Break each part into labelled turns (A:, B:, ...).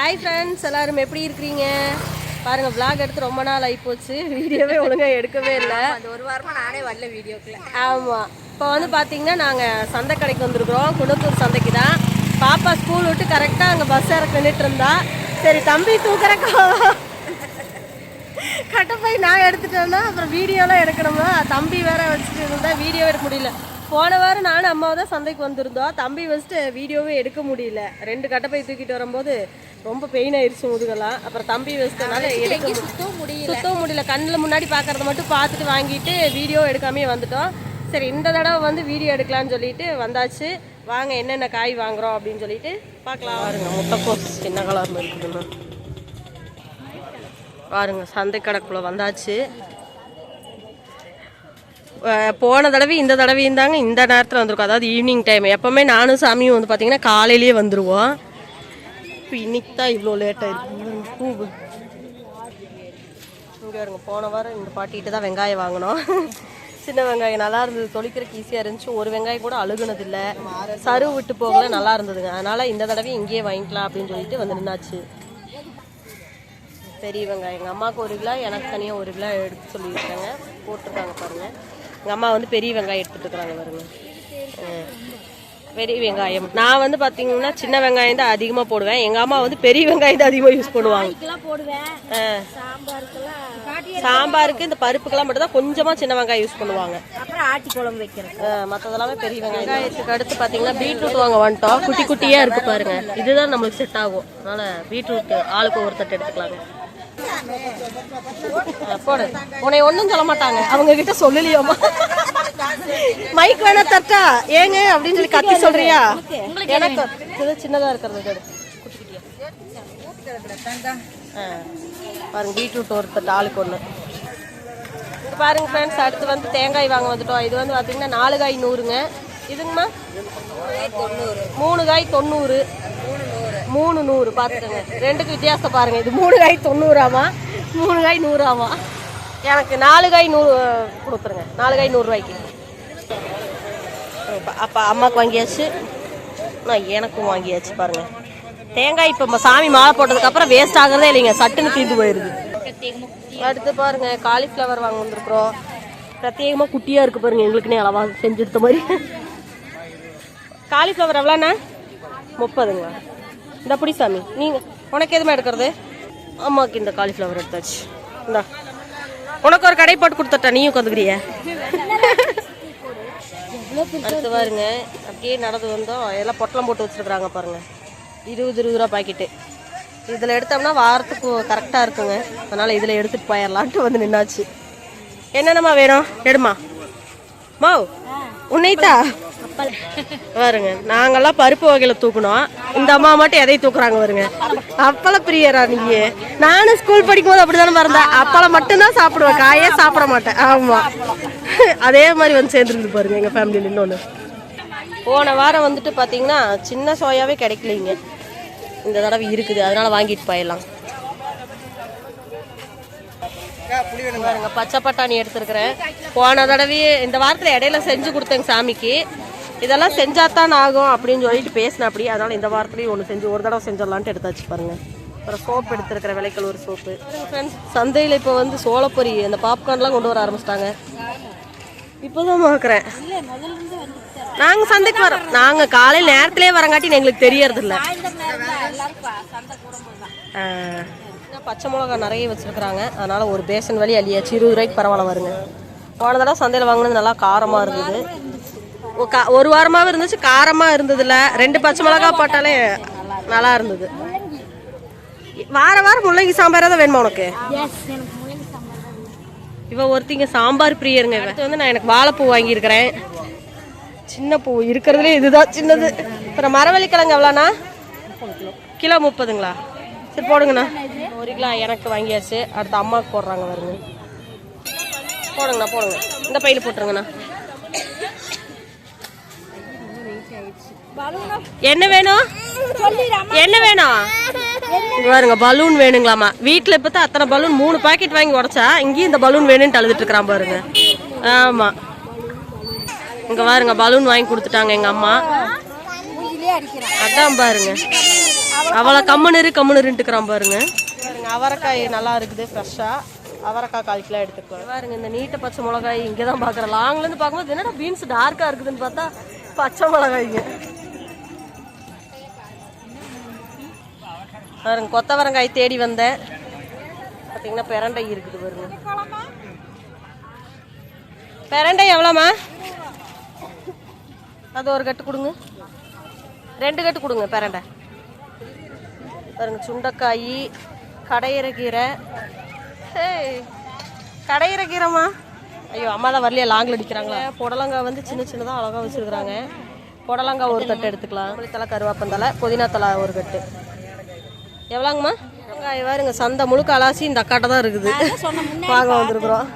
A: Hi friends எல்லாரும் எப்படி இருக்கிறீங்க? பாருங்க vlog எடுத்து ரொம்ப நாள் ஆகிப்போச்சு வீடியோவே ஒழுங்காக எடுக்கவே இல்லை.
B: அந்த ஒரு வாரமா நானே வரல வீடியோக்குள்ள
A: ஆமாம் இப்போ வந்து பார்த்தீங்கன்னா நாங்கள் சந்தை கடைக்கு வந்திருக்கிறோம். குணத்தூர் சந்தைக்கு தான். பாப்பா ஸ்கூல் விட்டு கரெக்டாக அங்கே பஸ் இறக்க நின்றுட்டு இருந்தா. சரி தம்பி தூக்குறக்கா கட்ட போய் நான் எடுத்துட்டேன்னா அப்புறம் வீடியோலாம் எடுக்கணுமா? தம்பி வேற வச்சுட்டு இருந்தா வீடியோ எடுக்க முடியல. போன வாரம் நானும் அம்மாவை தான் சந்தைக்கு வந்திருந்தோம். தம்பி வச்சுட்டு வீடியோவே எடுக்க முடியல. ரெண்டு கட்டப்பை தூக்கிட்டு வரும்போது ரொம்ப பெயின் ஆயிடுச்சு முதுகெல்லாம். அப்புறம் தம்பி வச்சுட்டனால எடுக்க.
B: சுத்தவும் முடியல.
A: சுத்தவும் முடியல. கண்ணில் முன்னாடி பார்க்கறத மட்டும் பார்த்துட்டு வாங்கிட்டு வீடியோ எடுக்காமே வந்துட்டோம். சரி இந்த தடவை வந்து வீடியோ எடுக்கலாம்னு சொல்லிட்டு வந்தாச்சு. வாங்க என்னென்ன காய் வாங்குறோம் அப்படின்னு சொல்லிட்டு பார்க்கலாம். பாருங்க முட்டைக்கோஸ் சின்ன கலர்ல இருக்குதுன்னு. பாருங்க சந்தை கடைக்குள்ள வந்தாச்சு. போன தடவை இந்த தடவையும் தாங்க இந்த நேரத்தில் வந்திருக்கோம். அதாவது ஈவினிங் டைம் எப்போவுமே நானும் சாமியும் வந்து பார்த்தீங்கன்னா காலையிலேயே வந்துடுவோம் இப்போ இன்னைக்கு தான் இவ்வளோ லேட் ஆயிருக்கு. பூ இங்கே வருங்க போன வாரம் இந்த பாட்டிகிட்ட தான் வெங்காயம் வாங்கினோம். சின்ன வெங்காயம் நல்லா இருந்தது. தொளிக்கிறதுக்கு ஈஸியாக இருந்துச்சு. ஒரு வெங்காயம் கூட அழுகுனது இல்லை சரு விட்டு போகல நல்லா இருந்ததுங்க. அதனால் இந்த தடவை இங்கேயே வாங்கிக்கலாம் அப்படின்னு சொல்லிட்டு வந்து நின்னாச்சு. பெரிய வெங்காயம். எங்கள் அம்மாவுக்கு ஒரு கிலோ எனக்கு தனியாக ஒரு கிலோ எடுத்து சொல்லியிருக்காங்க. போட்டிருக்காங்க பாருங்கள் எங்கள் அம்மா வந்து பெரிய வெங்காயம் எடுத்துட்டு இருக்கிறாங்க பாருங்க. பெரிய வெங்காயம். நான் வந்து பார்த்தீங்கன்னா சின்ன வெங்காயம் தான் அதிகமாக போடுவேன். எங்கள் அம்மா வந்து பெரிய வெங்காயம் தான் அதிகமாக யூஸ் பண்ணுவாங்க. சாம்பாருக்கு இந்த பருப்புக்கெல்லாம் மட்டும் தான் கொஞ்சமாக சின்ன வெங்காயம் யூஸ் பண்ணுவாங்க.
B: அப்புறம் ஆட்டி குழம்பு வைக்கிறது
A: மற்றதெல்லாமே பெரிய வெங்காயம் வெங்காயத்துக்கு அடுத்து பார்த்தீங்கன்னா பீட்ரூட் வாங்க வந்துட்டோம். குட்டி குட்டியாக இருக்கு பாருங்க. இதுதான் நம்மளுக்கு செட் ஆகும். அதனால பீட்ரூட் ஆளுக்கு ஒரு தட்டு எடுத்துக்கலாங்க. போடு. உன்னை ஒன்றும் சொல்ல மாட்டாங்க. அவங்க கிட்ட சொல்லலையோமா மைக் வேணா தட்டா. ஏங்க அப்படின்னு சொல்லி கத்தி சொல்றியா? எனக்கு சின்னதா இருக்கிறது. பாருங்க பீட்ரூட் ஒரு தட்டு ஆளுக்கு ஒன்று பாருங்க ஃப்ரெண்ட்ஸ் அடுத்து வந்து தேங்காய் வாங்க வந்துட்டோம். இது வந்து பார்த்தீங்கன்னா நாலு காய் நூறுங்க. இதுங்கம்மா? மூணு காய் தொண்ணூறு. மூணு நூறு பார்த்துக்கோங்க. ரெண்டுக்கு வித்தியாசம் பாருங்க. இது மூணு காய் தொண்ணூறாமா மூணு காய் நூறாமா எனக்கு நாலு காய் நூறு கொடுத்துருங்க. நாலு காய் நூறுரூவாய்க்கு. அப்போ அம்மாவுக்கு வாங்கியாச்சு. நான் எனக்கும் வாங்கியாச்சு பாருங்க. தேங்காய் இப்போ சாமி மாலை போட்டதுக்கப்புறம் வேஸ்ட் ஆகுறதே இல்லைங்க. சட்டுன்னு தீர்ந்து போயிடுது அடுத்து பாருங்க காலிஃப்ளவர் வாங்க வந்திருக்குறோம். பிரத்யேகமாக குட்டியாக இருக்குது பாருங்க. எங்களுக்குன்னே அளவாக செஞ்சு எடுத்த மாதிரி. காலிஃப்ளவர் எவ்வளோண்ணா? முப்பதுங்களா? இந்த அப்படி சாமி. நீங்கள் உனக்கு எதுவுமே எடுக்கிறது? அம்மாவுக்கு இந்த காலிஃப்ளவர் எடுத்தாச்சு. இந்தா. உனக்கு ஒரு கடை போட்டு கொடுத்துட்டா நீயும் உட்காந்துக்கிறிய? அடுத்து பாருங்க. அப்படியே நடந்து வந்தோம். எல்லாம் பொட்டலம் போட்டு வச்சுருக்குறாங்க பாருங்க. இருபது இருபது ரூபா பாக்கெட்டு. இதில் எடுத்தோம்னா வாரத்துக்கு கரெக்டாக இருக்குங்க. அதனால் இதில் எடுத்துகிட்டு போயிடலான்ட்டு வந்து நின்னாச்சு. என்னென்னம்மா வேணும்? எடுமா. மாவ் உன்னைத்தா? பாருங்க நாங்கெல்லாம் பருப்பு வகையில தூக்கணும் இந்த அம்மா மட்டும் எதை தூக்குறாங்க வருங்க அப்பளம் பிரியரா நீங்க நானும் ஸ்கூல் படிக்கும் போது அப்படிதானே மறந்தேன். அப்பளம் மட்டும்தான் சாப்பிடுவேன். காயே சாப்பிட மாட்டேன். ஆமா. அதே மாதிரி வந்து சேர்ந்துருந்து பாருங்க எங்க ஃபேமிலியில் இன்னொன்று போன வாரம் வந்துட்டு பாத்தீங்கன்னா சின்ன சோயாவே கிடைக்கலைங்க. இந்த தடவை இருக்குது. அதனால வாங்கிட்டு போயிடலாம். பாருங்க பச்சை பட்டாணி எடுத்துருக்குறேன். போன தடவையே இந்த வாரத்தில் இடையில செஞ்சு கொடுத்தேங்க சாமிக்கு. இதெல்லாம் செஞ்சாதான் ஆகும் அப்படின்னு சொல்லிட்டு பேசினேன் அப்படி அதனால இந்த வாரத்துலேயும் ஒன்று செஞ்சு ஒரு தடவை செஞ்சிடலான்ட்டு எடுத்தாச்சு பாருங்க. அப்புறம் சோப்பு எடுத்துருக்கிற விலைக்கல் ஒரு சோப்பு. ஃப்ரெண்ட்ஸ் சந்தையில் இப்போ வந்து சோளப்பொரி அந்த பாப்கார்ன்லாம் கொண்டு வர ஆரம்பிச்சிட்டாங்க. இப்போதான் பார்க்குறேன் நாங்கள் சந்தைக்கு வரோம். நாங்கள் காலையில் நேரத்திலே வரங்காட்டி எங்களுக்கு தெரியறதில்ல. பச்சை மிளகா நிறைய வச்சிருக்கிறாங்க. அதனால ஒரு பேசன் வழி அள்ளியாச்சு. இருபது ரூபாய்க்கு பரவாயில்ல வருங்க போன தடவை சந்தையில் வாங்கினது நல்லா காரமாக இருந்தது. ஒரு வாரமாகவும் இருந்துச்சு காரமாக இருந்ததில்ல ரெண்டு பச்சை மிளகா போட்டாலே நல்லா இருந்தது. வார வாரம் முள்ளங்கி சாம்பாராக தான் வேணுமா உனக்கு? இவ ஒருத்திங்க சாம்பார் பிரியருங்க அடுத்து வந்து நான் எனக்கு வாழைப்பூ வாங்கியிருக்கிறேன். சின்ன பூ இருக்கிறதுலே இதுதான் சின்னது. அப்புறம் மரவள்ளிக்கிழங்கு எவ்வளோண்ணா? கிலோ முப்பதுங்களா? சரி போடுங்கண்ணா. ஒரு கிலோ எனக்கு வாங்கியாச்சு. அடுத்து அம்மாவுக்கு போடுறாங்க வருங்க போடுங்கண்ணா போடுங்க. இந்த பையில போட்டுருங்கண்ணா. என்ன வேணும்? என்ன வேணும்? இங்க பாருங்க பலூன் வேணுங்களாமா. வீட்டில் இப்போ தான் அத்தனை பலூன் மூணு பாக்கெட் வாங்கி உடைச்சா இங்கேயும் இந்த பலூன் வேணும்னு அழுதுட்டு இருக்கிறான் பாருங்க. ஆமா. இங்க பாருங்க பலூன் வாங்கி கொடுத்துட்டாங்க எங்க அம்மா. அதான் பாருங்க. அவளை கம்முனு இரு கம்முனு இருந்துக்கிறான் பாருங்க. பாருங்க அவரைக்காய் நல்லா இருக்குது ஃப்ரெஷ்ஷா அவரைக்காய் கால் கிலோ எடுத்துக்கலாம் பாருங்க இந்த நீட்ட பச்சை மிளகாய் இங்கே தான் பார்க்குறேன் லாங்லேருந்து பார்க்கும்போது என்னடா பீன்ஸ் டார்க்காக இருக்குதுன்னு பார்த்தா பச்சை மிளகாய்ங்க. பாருங்க கொத்தவரங்காய் தேடி வந்தேன். பார்த்தீங்கன்னா பெரண்டை இருக்குது பாருங்க. பெரண்டை எவ்வளோம்மா? அது ஒரு கட்டு கொடுங்க. ரெண்டு கட்டு கொடுங்க பெரண்டை. பாருங்க சுண்டைக்காய் கடையிறக்கீரை கடையிறக்கீரைம்மா ஐயோ அம்மா தான் வரலையா லாங்கில் அடிக்கிறாங்களா? புடலங்காய் வந்து சின்ன சின்னதாக அழகாக வச்சுருக்குறாங்க. புடலங்காய் ஒரு கட்டு எடுத்துக்கலாம். புளித்தலை கருவேப்பந்தலை புதினா தலை ஒரு கட்டு. எவ்வளோங்கம்மா? வெங்காயம் பாருங்க சந்தை முழுக்க அலாசி இந்த அக்காட்ட தான் இருக்குது. வாங்க வந்திருக்கிறோம்.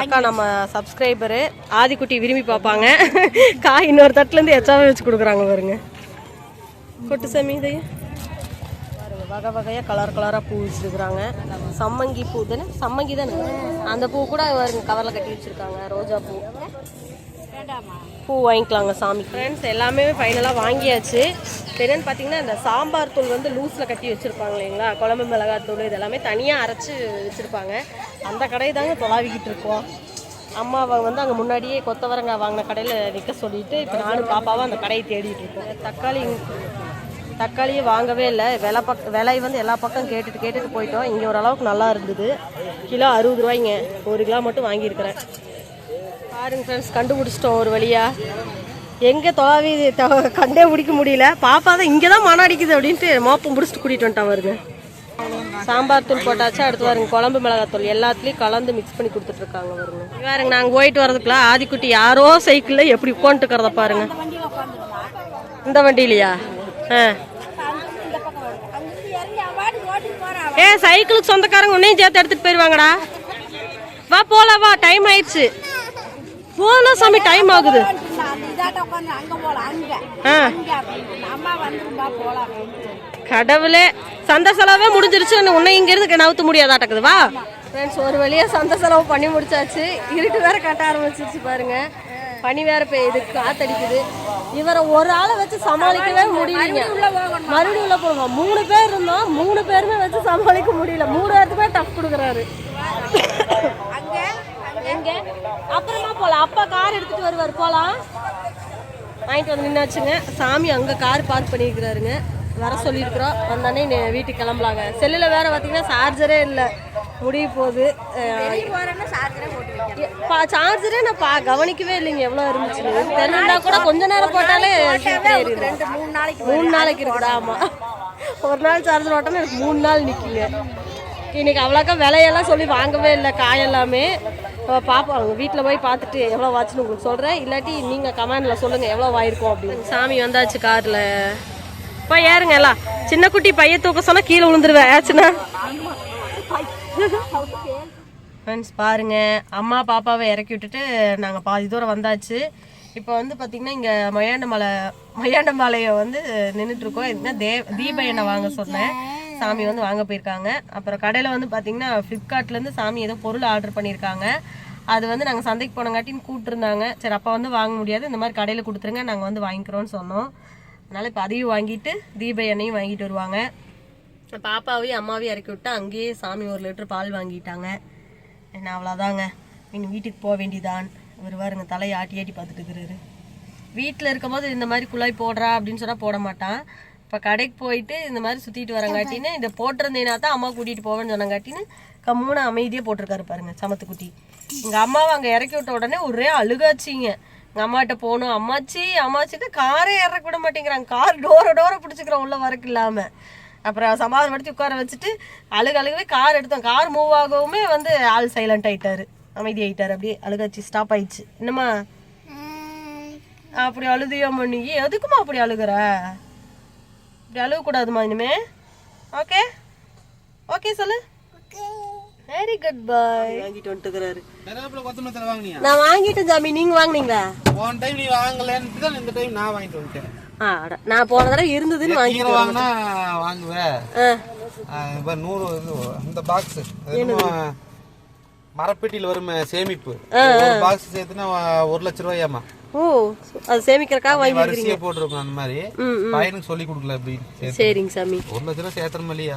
A: அக்கா நம்ம சப்ஸ்கிரைபரு ஆதிக்குட்டி விரும்பி பார்ப்பாங்க. காய் இன்னொரு தட்டுலேருந்து எச்சாவே வச்சு கொடுக்குறாங்க பாருங்க. கொட்டு சாமி இதையும் பாருங்க வகை வகையாக கலர் கலராக பூ வச்சுருக்குறாங்க. சம்மங்கி பூ தானே சம்மங்கி தானே? அந்த பூ கூட பாருங்க கவரில் கட்டி வச்சுருக்காங்க ரோஜா பூ. பூ வாங்கிக்கலாங்க சாமி. ஃப்ரெண்ட்ஸ் எல்லாமே ஃபைனலாக வாங்கியாச்சு. என்னென்னு பார்த்தீங்கன்னா இந்த சாம்பார் தூள் வந்து லூஸில் கட்டி வச்சுருப்பாங்க இல்லைங்களா? குழம்பு மிளகாய் தூள் இதெல்லாமே தனியாக அரைச்சி வச்சுருப்பாங்க. அந்த கடையை தாங்க தொலாவிக்கிட்டு இருக்கோம். அம்மாவை வந்து அங்கே முன்னாடியே கொத்தவரங்காய் வாங்கின கடையில் நிற்க சொல்லிட்டு இப்போ நானும் பாப்பாவும் அந்த கடையை தேடிட்டு இருக்கோம். தக்காளி தக்காளியே வாங்கவே இல்லை. விலை பக் விலை வந்து எல்லா பக்கம் கேட்டுட்டு கேட்டுட்டு போயிட்டோம். இங்கே ஓரளவுக்கு நல்லா இருந்தது. கிலோ அறுபது ரூபாய்ங்க. ஒரு கிலோ மட்டும் வாங்கியிருக்கிறேன். பாருங்க ஃப்ரெண்ட்ஸ் கண்டுபிடிச்சிட்டோம் ஒரு வழியாக எங்கே தொலாவி கண்டே பிடிக்க முடியல. பாப்பா தான் இங்கே தான் மனம் அடிக்குது அப்படின்ட்டு மோப்பம் பிடிச்சிட்டு கூட்டிகிட்டு வந்துட்டான் வருங்க சாம்பார் தூள் போட்டாச்சா அடுத்து வாருங்க குழம்பு மிளகாத்தூள் எல்லாத்துலேயும் கலந்து மிக்ஸ் பண்ணி கொடுத்துட்டு இருக்காங்க வருங்க பாருங்க நாங்கள் போயிட்டு வரதுக்குலாம் ஆதிக்குட்டி யாரோ சைக்கிளில் எப்படி உட்காந்துட்டுக்கிறத பாருங்க. இந்த வண்டியிலையா? ஆ. ஏ சைக்கிளுக்கு சொந்தக்காரங்க உன்னையும் சேர்த்து எடுத்துட்டு போயிருவாங்கடா. வா போலாம் வா. டைம் ஆயிடுச்சு. போலாம் சாமி டைம் ஆகுது. கடவுளே சந்தை செலவே முடிஞ்சிருச்சு. இன்னும் உன்னை இங்க இருந்து நவுத்த முடியாதாட்டக்குது. வா. ஃப்ரெண்ட்ஸ் ஒரு வழியா சந்தை செலவு பண்ணி முடிச்சாச்சு. இருட்டு வேற கட்ட ஆரம்பிச்சிருச்சு பாருங்க. பனி வேற பெய்யுது காத்தடிக்குது. இவரை ஒரு ஆளை வச்சு சமாளிக்கவே முடியலைங்க. மறுபடியும் உள்ள போடுவோம் மூணு பேர் இருந்தோம் மூணு பேருமே வச்சு சமாளிக்க முடியல. மூணு பேர்த்துமே டஃப் கொடுக்குறாரு. எங்க அப்புறமா போலாம். அப்பா கார் எடுத்துட்டு வருவார். போலாம். வாங்கிட்டு வந்து நின்னாச்சுங்க. சாமி அங்க கார் பார்க் பண்ணியிருக்கிறாருங்க. வர சொல்லியிருக்கிறோம். வந்தானே நே- வீட்டுக்கு கிளம்பலாங்க. செல்லில் வேற பார்த்தீங்கன்னா சார்ஜரே இல்லை. முடிய போகுது.
B: போறேன்னா சார்ஜரே
A: நான் பா கவனிக்கவே இல்லைங்க. எவ்வளோ இருந்துச்சுன்னு. தெரிஞ்சா கூட கொஞ்ச நேரம் போட்டாலே
B: மூணு நாளைக்கு
A: மூணு நாளைக்கு இருக்குது. ஆமா. ஒரு நாள் சார்ஜர் ஓட்டமே எனக்கு மூணு நாள் நிற்குங்க இன்னைக்கு அவ்வளோக்கா விலையெல்லாம் சொல்லி வாங்கவே இல்லை. காயெல்லாமே பார்ப்போம் அவங்க வீட்டில் போய் பார்த்துட்டு எவ்வளோ வாச்சுன்னு உங்களுக்கு சொல்கிறேன் இல்லாட்டி நீங்கள் கமெண்டில் சொல்லுங்கள் எவ்வளோ ஆயிருக்கும் அப்படின்னு. சாமி வந்தாச்சு காரில். இப்போ ஏறுங்க எல்லாம். சின்ன குட்டி பைய தூக்க சொன்னால் கீழே விழுந்துருவேன். ஆச்சுன்னா? ஃப்ரெண்ட்ஸ் பாருங்கள் அம்மா பாப்பாவை இறக்கி விட்டுட்டு நாங்கள் பாதி தூரம் வந்தாச்சு. இப்போ வந்து பார்த்திங்கன்னா இங்கே மயாண்ட மலை மயாண்ட மலையை வந்து நின்றுட்டுருக்கோம் இதுனா தே தீப எண்ணெய் வாங்க சொன்னேன். சாமி வந்து வாங்க போயிருக்காங்க. அப்புறம் கடையில் வந்து பார்த்திங்கன்னா ஃப்ளிப்கார்ட்லேருந்து சாமி ஏதோ பொருள் ஆர்டர் பண்ணியிருக்காங்க. அது வந்து நாங்கள் சந்தைக்கு போனங்காட்டின்னு கூப்பிட்டுருந்தாங்க. சரி அப்போ வந்து வாங்க முடியாது. இந்த மாதிரி கடையில் கொடுத்துருங்க நாங்கள் வந்து வாங்கிக்கிறோன்னு சொன்னோம். அதனால் இப்போ அதையும் வாங்கிட்டு தீப எண்ணெயும் வாங்கிட்டு வருவாங்க. பாப்பாவையும் அம்மாவையும் இறக்கி விட்டு அங்கேயே சாமி ஒரு லிட்டர் பால் வாங்கிட்டாங்க. என்ன அவ்வளோதாங்க இன்னும் வீட்டுக்கு போக வேண்டியதான் இவர் பாருங்க தலையை ஆட்டி ஆட்டி பார்த்துட்டு இருக்கிறாரு. வீட்டில் இருக்கும்போது இந்த மாதிரி குழாய் போடுறா அப்படின்னு சொன்னால் போட மாட்டான். இப்போ கடைக்கு போயிட்டு இந்த மாதிரி சுற்றிட்டு வரங்காட்டின்னு இதை போட்டிருந்தேனா தான் அம்மா கூட்டிகிட்டு போவேன்னு சொன்னங்காட்டின்னு கம்முன்னு அமைதியாக போட்டிருக்காரு பாருங்க சமத்துக்குட்டி எங்கள் அம்மாவை அங்கே இறக்கி விட்ட உடனே ஒரே அழுகாச்சிங்க. எங்கள் அம்மாட்ட போகணும் அம்மாச்சி அம்மாச்சிட்டு காரே இறக்க விட மாட்டேங்கிறாங்க. கார் டோரை டோரை பிடிச்சிக்கிறோம் உள்ள வரக்கு இல்லாமல் அப்புறம் சமாதானப்படுத்தி உட்கார வச்சுட்டு அழுக அழுகவே கார் எடுத்தோம். கார் மூவ் ஆகவுமே வந்து ஆள் சைலண்ட் ஆயிட்டாரு. அமைதி ஆயிட்டாரு. அப்படியே அழுகாச்சு ஸ்டாப் ஆயிடுச்சு. என்னம்மா? அப்படி அழுதியாம்மா நீ எதுக்குமா அப்படி அழுகுற? இப்படி அழுகக்கூடாதுமா இனிமே. ஓகே ஓகே சொல்லு. வெரி குட் பாய் வாங்கிட்டு வந்துட்டுக்கிறாரு.
C: கருவேப்பிலை கொத்தமல்லி தழை வாங்கினியா?
A: நான் வாங்கிட்டேன் ஜாமி நீங்க வாங்குனீங்களா?
C: போன டைம் நீ வாங்கலன்னு தான் இந்த டைம் நான் வாங்கிட்டு வந்துட்டேன்.
A: ஆ அட, நான் போன தடவை இருந்ததுன்னு வாங்கிட்டு
C: கீரை வாங்கினா வாங்குவேன் இப்போ நூறு இது இந்த பாக்ஸ் மரப்பெட்டியில் வரும் சேமிப்பு. ஒரு பாக்ஸ் சேர்த்துனா ஒரு லட்ச ரூபாயாமா
A: ஓ அது சேமிக்கிறக்காக வாங்கி
C: வரிசையா போட்டிருக்கோம் அந்த மாதிரி.
A: ம்
C: பையனுக்கு சொல்லி கொடுக்கல அப்படின்னு
A: சரிங்க சாமி.
C: ஒரு லட்ச ரூபா சேர்த்தன மல்லியா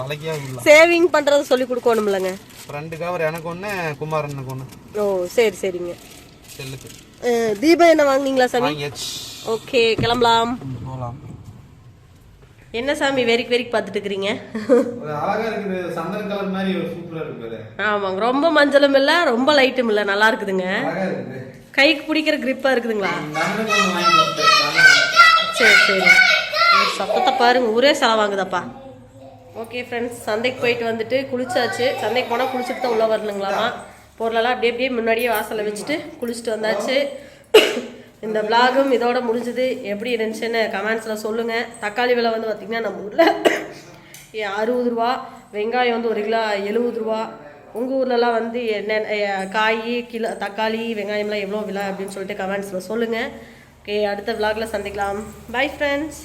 C: பழகியா இல்லை
A: சேவிங் பண்றது சொல்லி கொடுக்கணும்லங்க.
C: ரெண்டு கவர் எனக்கு ஒன்று குமாரனுக்கு ஒன்று
A: ஓ சரி சரிங்க.
C: செல்லுக்கு.
A: தீபம் என்ன வாங்குனீங்களா சாமி? ஓகே கிளம்பலாம்.
C: ம், போகலாம்.
A: என்ன சாமி வெறிக்கு வெறிக்கு பார்த்துட்டு இருக்கிறீங்க? ஆமாங்க ரொம்ப மஞ்சளும் இல்லை ரொம்ப லைட்டும் இல்லை நல்லா இருக்குதுங்க. கைக்கு பிடிக்கிற grip-ஆ இருக்குதுங்களா. சரி சரி. சத்தத்தை பாருங்க ஊரே செலவாங்குதாப்பா ஓகே ஃப்ரெண்ட்ஸ் சந்தைக்கு போயிட்டு வந்துட்டு குளிச்சாச்சு. சந்தைக்கு போனால் குளிச்சுட்டு தான் உள்ளே வரணுங்களாமா? பொருளெல்லாம் அப்படியே அப்படியே முன்னாடியே வாசலில் வச்சுட்டு குளிச்சுட்டு வந்தாச்சு. இந்த vlog-உம் இதோட முடிஞ்சுது. எப்படி இருந்துச்சுன்னு கமெண்ட்ஸில் சொல்லுங்கள் தக்காளி விலை வந்து பார்த்திங்கன்னா நம்ம ஊரில் அறுபது ரூபா வெங்காயம் வந்து ஒரு கிலோ எழுபது ரூபா. உங்கள் ஊர்லலாம் வந்து என்ன காய் கிலோ தக்காளி வெங்காயம்லாம் எவ்வளோ விலை அப்படின்னு சொல்லிட்டு கமெண்ட்ஸில் சொல்லுங்கள் ஓகே அடுத்த விலாகில் சந்திக்கலாம். Bye friends